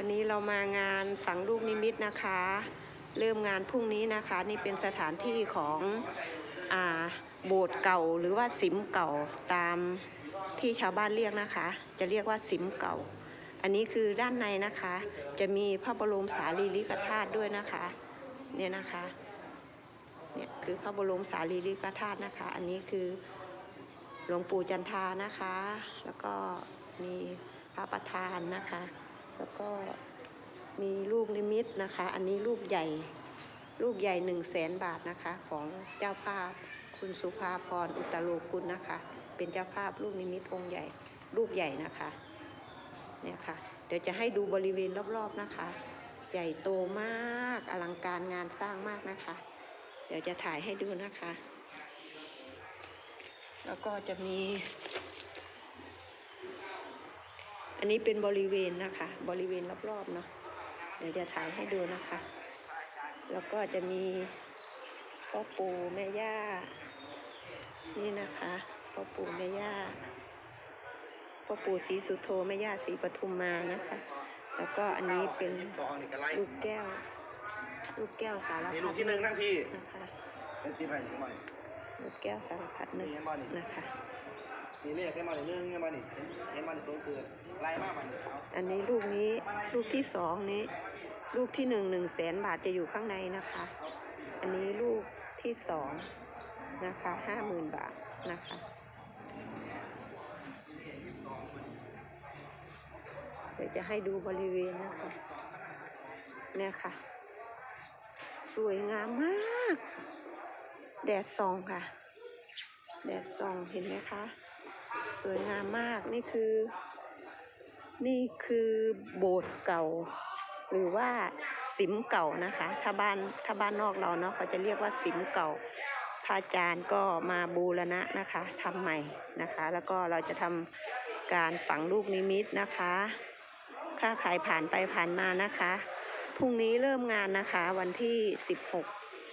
วันนี้เรามางานฝังลูกนิมิตนะคะ เริ่มงานพรุ่งนี้นะคะ นี่เป็นสถานที่ของอ่าโบสถ์เก่าหรือว่าสิมเก่าตามที่ชาวบ้านเรียกนะคะ จะเรียกว่าสิมเก่า อันนี้คือด้านในนะคะ จะมีพระบรมสารีริกธาตุด้วยนะคะ เนี่ยนะคะเนี่ยคือพระบรมสารีริกธาตุนะคะ อันนี้คือหลวงปู่จันทานะคะ แล้วก็มีพระประธานนะคะ แล้วก็มีลูกนิมิตนะคะ อันนี้ลูกใหญ่ ลูกใหญ่หนึ่งแสนบาทนะคะ ของเจ้าภาพคุณสุภาพรอุตโลกุลนะคะ เป็นเจ้าภาพลูกนิมิตองค์ใหญ่ ลูกใหญ่นะคะเนี่ยค่ะ เดี๋ยวจะให้ดูบริเวณรอบๆนะคะ ใหญ่โตมากอลังการงานสร้างมากนะคะ เดี๋ยวจะถ่ายให้ดูนะคะ แล้วก็จะมี อันนี้เป็นบริเวณนะคะ บริเวณรอบๆเนาะเดี๋ยวจะถ่ายให้ดูนะคะ แล้วก็จะมีพ่อปู่แม่ย่า นี่นะคะพ่อปู่แม่ย่าพ่อปู่ศรีสุโธแม่ย่าศรีปทุมมานะคะ แล้วก็อันนี้เป็นสองนี่ก็ไล่ลูกแก้ว ลูกแก้วสารนี่พัลูดกที่หนึ่งทั้งพี่นะคะเป็นที่ไหนนี่มานี่ลูกแก้วสารพัดนึกนี่มานี่นะคะ นี่เรียกให้มานี่เรื่องให้มานี่ให้มานี่ตัวคือไล่มากมันเอาอันนี้ลูกนี้ลูกที่สองนี้ ลูกที่หนึ่งหนึ่งแสนบาทจะอยู่ข้างในนะคะ อันนี้ลูกที่สองนะคะห้าหมื่นบาทนะคะเดี๋ยวจะให้ดูบริเวณนะคะเนี่ยค่ะ สวยงามมาก แดดส่องค่ะ แดดส่องเห็นไหมคะ สวยงามมากนี่คือ นี่คือโบสถ์เก่า หรือว่าสิมเก่านะคะถ้าบ้านถ้าบ้านนอกเราเนาะเขาจะเรียกว่าสิมเก่าพระอาจารย์ก็มาบูรณะนะคะทำใหม่นะคะ แล้วก็เราจะทำการฝังลูกนิมิตนะคะค่าขายผ่านไปผ่านมานะคะพรุ่งนี้เริ่มงานนะคะวันที่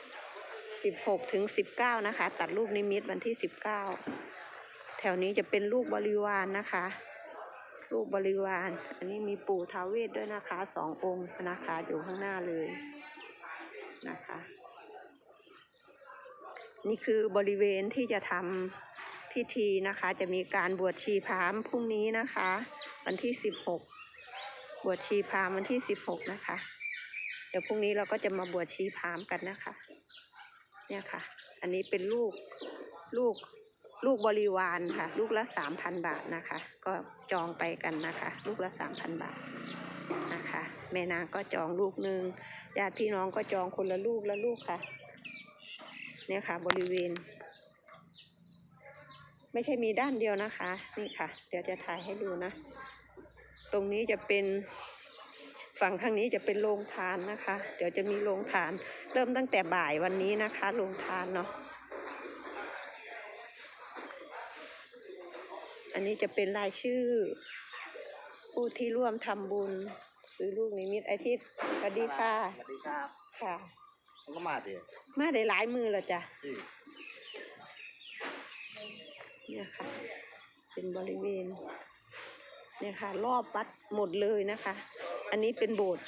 16 16 ถึง 19 นะคะ ตัดลูกนิมิตวันที่ 19 ถวนี้จะเป็นลูกบริวารนนะคะ ลูกบริวาร อันนี้มีปู่ท้าวเวสด้วยนะคะสององค์นะคะอยู่ข้างหน้าเลยนะคะ นี่คือบริเวณที่จะทำพิธีนะคะ จะมีการบวชชีพามพรุ่งนี้นะคะ วันที่ 16 บวชชีพามวันที่ 16 นะคะ เดี๋ยวพรุ่งนี้เราก็จะมาบวชชีพามกันนะคะ เนี่ยค่ะ อันนี้เป็นลูกลูก ลูกบริวารค่ะ ลูกละสามพันบาทนะคะ ก็จองไปกันนะคะ ลูกละสามพันบาทนะคะ แม่นางก็จองลูกหนึ่งญาติพี่น้องก็จองคนละลูกละลูกค่ะ เนี่ยค่ะ บริเวณ ไม่ใช่มีด้านเดียวนะคะ นี่ค่ะ เดี๋ยวจะถ่ายให้ดูนะ ตรงนี้จะเป็นฝั่งข้างนี้จะเป็นโรงทานนะคะ เดี๋ยวจะมีโรงทาน เริ่มตั้งแต่บ่ายวันนี้นะคะ โรงทานเนาะ อันนี้จะเป็นรายชื่อ ผู้ที่ร่วมทำบุญ ซื้อลูกนิมิตไอทิศสวัสดีค่ะ สวัสดีครับค่ะ มันก็มาดิมาได้หลายมือแล้วจ้ะ ที่เนี่ยค่ะ เป็นบริเวณ เนี่ยค่ะ รอบวัดหมดเลยนะคะ อันนี้เป็นโบสถ์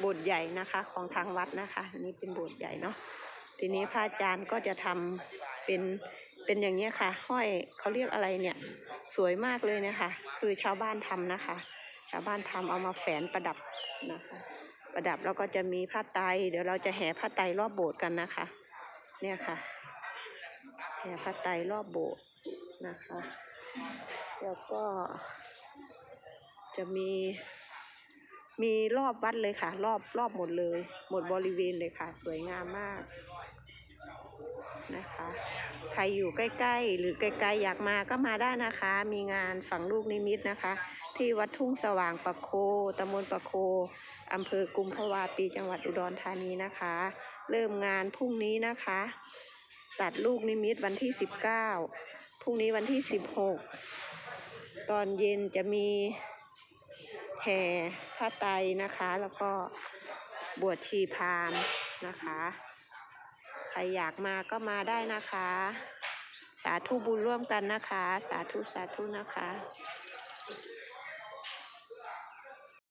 โบสถ์ใหญ่นะคะ ของทางวัดนะคะ อันนี้เป็นโบสถ์ใหญ่เนาะทีนี้พระอาจารย์ก็จะทำ เป็นเป็นอย่างเงี้ยค่ะ ห้อยเขาเรียกอะไรเนี่ย สวยมากเลยนะคะ คือชาวบ้านทำนะคะ ชาวบ้านทำเอามาแฝนประดับนะคะ ประดับแล้วก็จะมีผ้าไตเดี๋ยวเราจะแห่ผ้าไตรอบโบสถ์กันนะคะ เนี่ยค่ะแห่ผ้าไตรอบโบสถ์นะคะ แล้วก็จะมีมีรอบวัดเลยค่ะ รอบรอบหมดเลย หมดบริเวณเลยค่ะ สวยงามมากนะคะ ใครอยู่ใกล้ ๆ หรือไกลๆอยากมาก็มาได้นะคะ มีงานฝังลูกนิมิตนะคะ ที่วัดทุ่งสว่างปะโคตำบลปะโคอำเภอกุมภาวาปีจังหวัดอุดรธานีนะคะ เริ่มงานพรุ่งนี้นะคะ ตัดลูกนิมิตวันที่ 19 พรุ่งนี้วันที่ 16 ตอนเย็นจะมีแห่ผ้าไตรนะคะ แล้วก็บวชชีพามนะคะ รอยากมาก็มาได้นะคะ สาธุบุญร่วมกันนะคะ สาธุสาธุนะคะ